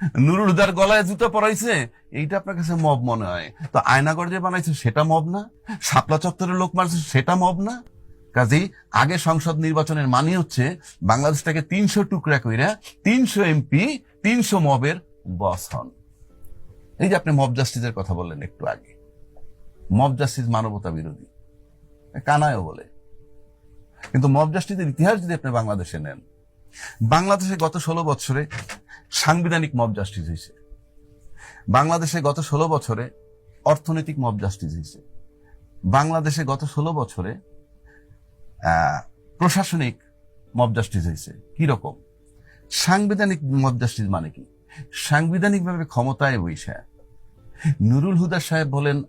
নুরুল হুদার গলায় জুতো পরাইছে, এইটা আপনার কাছে মব মনে হয়। তো আয়নাগর যে বানাইছে, সেটা মব না? শাপলা চত্বরের লোক মারছে, সেটা মব না? কাজেই আগে সংসদ নির্বাচনের মানে হচ্ছে, বাংলাদেশটাকে তিনশো টুকরা কইরা তিনশো এমপি, তিনশো মবের বস হন। এই যে আপনি মব জাস্টিসের কথা বললেন একটু আগে। মব জাস্টিস মানবতা বিরোধী। কানায়ও বলে। কিন্তু মব জাস্টিসের ইতিহাস যদি আপনি বাংলাদেশে নেন বাংলাদেশে গত ষোলো বছরে সাংবিধানিক মব জাস্টিস হয়েছে। বাংলাদেশে গত ষোলো বছরে অর্থনৈতিক মব জাস্টিস হয়েছে। বাংলাদেশে গত ষোলো বছরে প্রশাসনিক মব জাস্টিস হয়েছে। কি রকম? সাংবিধানিক মব জাস্টিস মানে কি? সাংবিধানিকভাবে ক্ষমতায় বৈশা নুরুল হুদা সাহেব বলেন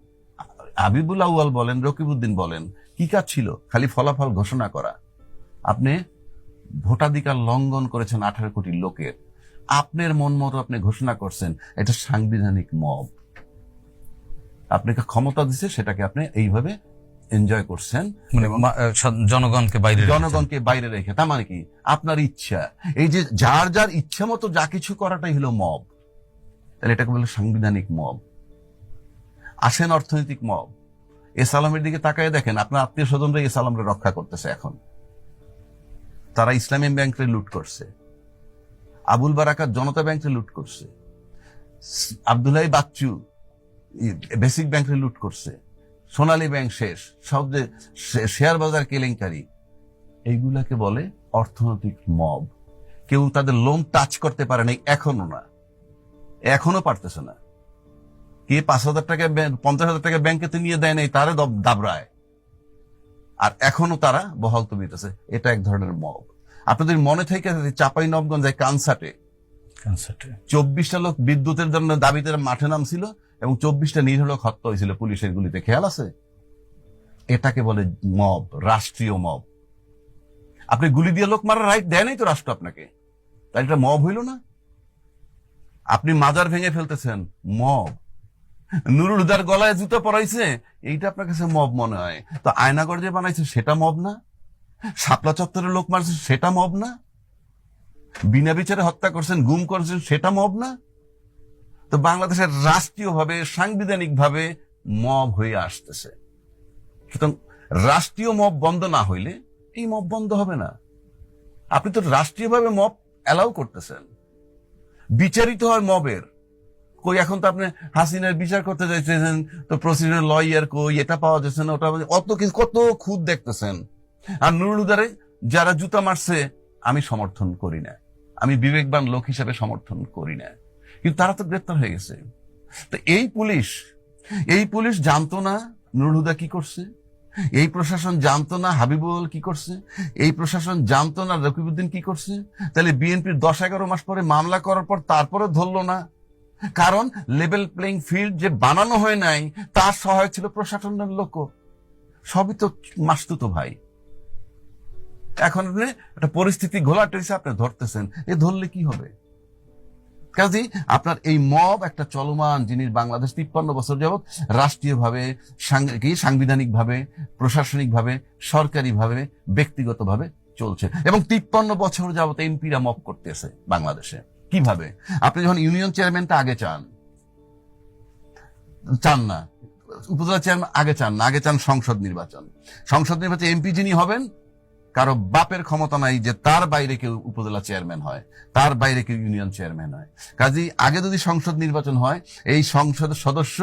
আবিবুল আউয়াল বলেন, রকিবউদ্দিন বলেন, কি কাজ ছিল? খালি ফলাফল ঘোষণা করা। আপনি ভোটাধিকার লঙ্ঘন করেছেন আঠারো কোটি লোকের। আপনার মন মতো আপনি ঘোষণা করছেন এটা সাংবিধানিক মব। আপনাকে ক্ষমতা দিছে সেটাকে আপনি এইভাবে এনজয় করছেন। মানে জনগণকে বাইরে জনগণকে বাইরে রেখে তার মানে কি? আপনার ইচ্ছা। এই যে যার যার ইচ্ছা মতো যা কিছু করাটাই হলো মব। তাহলে এটাকে বলে সাংবিধানিক মব। আসেন অর্থনৈতিক মব। এসালামের দিকে তাকায় দেখেন আপনার আত্মীয় স্বজনরা এসালামরে রক্ষা করতেছে এখন। তারা ইসলামী ব্যাংকে লুট করছে। আবুল বারাকাত জনতা ব্যাংকে লুট করছে। আবদুল্লাহ বাচ্চু বেসিক ব্যাংকে লুট করছে। সোনালী ব্যাংক শেষ, সব যে শেয়ার বাজার কেলেঙ্কারি, এইগুলাকে বলে অর্থনৈতিক মব। কেউ তাদের লোন টাচ করতে পারে নাই, এখনও না। এখনও পারতেছে না। কে পাঁচ হাজার টাকা পঞ্চাশ হাজার টাকা ব্যাংকে তো নিয়ে দেয় নাই, তারে দব- দাবড়ায়। আর এখনও তারা বহাল তুলিতেছে এটা এক ধরনের মব। আপনাদের মনে থেকে চাপাই নবগঞ্জ কানসাটে। চব্বিশটা লোক বিদ্যুতের জন্য দাবিতে মাঠে নামছিল এবং চব্বিশটা নিরীহ লোক হত্যা হয়েছিল পুলিশের গুলিতে। খেয়াল আছে? এটাকে বলে মব রাষ্ট্রীয় মব। আপনি গুলি দিয়ে লোক মারার রাইট দেয় নাই তো রাষ্ট্র আপনাকে? তাই এটা মব হইল না? আপনি মাজার ভেঙে ফেলতেছেন মব। নুরুল হুদার গলায় জুতো পরাইছে, এইটা আপনার কাছে মব মনে হয়। তো আয়নাগর যে বানাইছে, সেটা মব না? শাপলা চত্বরের লোক মারছে, সেটা মব না? বিনা বিচারে হত্যা করছেন, গুম করছেন, সেটা মব না? তো বাংলাদেশের রাষ্ট্রীয়ভাবে সাংবিধানিক ভাবে মব হয়ে আসতেছে। সুতরাং রাষ্ট্রীয় মব বন্ধ না হইলে এই মব বন্ধ হবে না। আপনি তো রাষ্ট্রীয়ভাবে মব অ্যালাউ করতেছেন। বিচারিত হয় মবের। কই, এখন তো আপনি হাসিনার বিচার করতে চাইছেন তো প্রসিডিউর লয়ার কই, এটা পাওয়া যাচ্ছে না, ওটা অত কিছু কত খুদ দেখতেছেন। আর নুরুল হুদারে যারা জুতা মারছে, আমি সমর্থন করি না। আমি বিবেকবান লোক হিসাবে সমর্থন করি না। কিন্তু তারা তো গ্রেপ্তার হয়ে গেছে। তো এই পুলিশ এই পুলিশ জানতো না নুরুল হুদা কি করছে? এই প্রশাসন জানতো না হাবিবুল কি করছে? এই প্রশাসন জানতো না রকিবুদ্দিন কি করছে? তাহলে বিএনপির দশ এগারো মাস পরে মামলা করার পর তারপরে ধরলো না। কারণ লেভেল প্লেইং ফিল্ড যে বানানো হয় নাই, তার সহায়ক ছিল প্রশাসনের লোক সবই তো মাস্তুতো ভাই। এখন একটা পরিস্থিতি ঘোলাটে আপনি ধরতেছেন, এ ধরলে কি হবে? কাজে আপনার এই মব একটা চলমান জিনিস বাংলাদেশ তিপ্পান্ন বছর যাবৎ রাষ্ট্রীয়ভাবে কি সাংবিধানিকভাবে, প্রশাসনিকভাবে, সরকারিভাবে, ব্যক্তিগতভাবে চলছে। এবং তিপ্পান্ন বছর যাবৎ এমপিরা মব করতেছে বাংলাদেশে। কীভাবে? আপনি যখন ইউনিয়ন চেয়ারম্যানটা আগে চান চান না, উপজেলা চেয়ারম্যান আগে চান না, আগে চান সংসদ নির্বাচন। সংসদ নির্বাচনে এমপি যিনি হবেন, কারও বাপের ক্ষমতা নাই যে তার বাইরে কেউ উপজেলা চেয়ারম্যান হয়, তার বাইরে কেউ ইউনিয়ন চেয়ারম্যান হয়। কাজেই আগে যদি সংসদ নির্বাচন হয়, এই সংসদের সদস্য,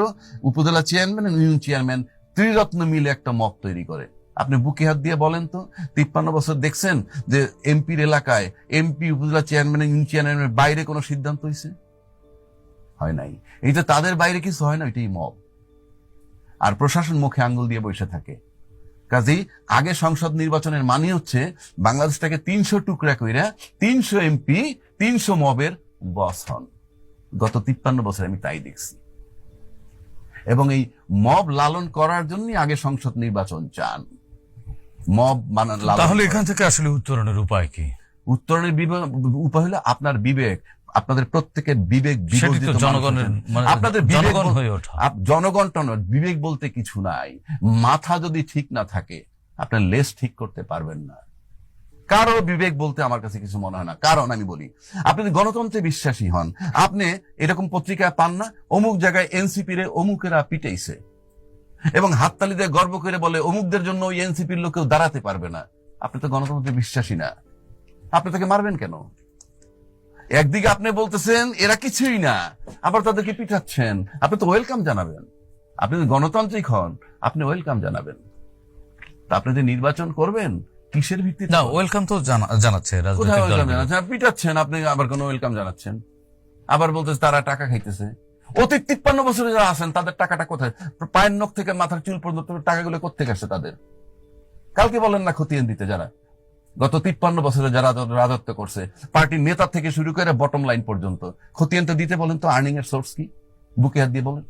উপজেলা চেয়ারম্যান, ইউনিয়ন চেয়ারম্যান ত্রিরত্ন মিলে একটা মত তৈরি করে। আপনি বুকে হাত দিয়ে বলেন তো। তিপ্পান্ন বছর দেখছেন যে এমপির এলাকায় এমপি, উপজেলা চেয়ারম্যান ইউনিয়ন চেয়ারম্যানের বাইরে কোনো সিদ্ধান্ত হয়েছে? হয় নাই। এই যে তাদের বাইরে কিছু হয় না, এটাই মব। আর প্রশাসন মুখে আঙ্গুল দিয়ে বসে থাকে। কাজেই আগে সংসদ নির্বাচনের মানে হচ্ছে বাংলাদেশটাকে তিনশো টুকরা কইরা তিনশো এমপি, তিনশো মবের বস হন। গত তিপ্পান্ন বছর আমি তাই দেখছি। এবং এই মব লালন করার জন্য আগে সংসদ নির্বাচন চান। মব তাহলে এখান থেকে আসলে উত্তরণের উপায় কি? উত্তরণের উপায় হলো আপনার বিবেক আপনাদের প্রত্যেকের বিবেক জনগণের মানে আপনাদের জনগণ হয়ে ওঠা। বিবেক বলতে কিছু নাই। মাথা যদি ঠিক না থাকে আপনার লেস ঠিক করতে পারবেন না। কারও বিবেক বলতে আমার কাছে কিছু মনে হয় না। কারণ আমি বলি আপনি গণতন্ত্রে বিশ্বাসী হন আপনি এরকম পত্রিকায় পান না অমুক জায়গায় এনসিপি রে অমুকেরা পিটাইছে। এবং হাততালি দিয়ে গর্ব করে বলে অমুকদের জন্য ওই এনসিপির লোক কেউ দাঁড়াতে পারবে না। আপনি তো গণতন্ত্রে বিশ্বাসী না। আপনি তাকে মারবেন কেন? একদিকে আপনি বলতেছেন এরা কিছুই না। আবার তাদেরকে পিঠাচ্ছেন আপনি তো ওয়েলকাম জানাবেন। আপনি যদি গণতান্ত্রিক হন। আপনি ওয়েলকাম জানাবেন। তা আপনি যে নির্বাচন করবেন কিসের ভিত্তিতে? না ওয়েলকাম তো জানাচ্ছে কোথায় ওয়েলকাম জানাচ্ছেন পিটাচ্ছেন আপনি আবার কোনো ওয়েলকাম জানাচ্ছেন। আবার বলতেছে তারা টাকা খাইতেছে। অতীত তিপ্পান্ন বছরে যারা আছেন, তাদের টাকাটা কোথায়? পায়ের নখ থেকে মাথার চুল পর্যন্ত টাকাগুলো কোথেকে আসে তাদের? কালকে বলেন না খতিয়ান দিতে যারা? গত তিপ্পান্ন বছরে যারা রাজত্ব করছে, পার্টির নেতা থেকে শুরু করে বটম লাইন পর্যন্ত খতিয়ান তো দিতে বলেন তো আর্নিং এর সোর্স কি? বুকে হাত দিয়ে বলেন।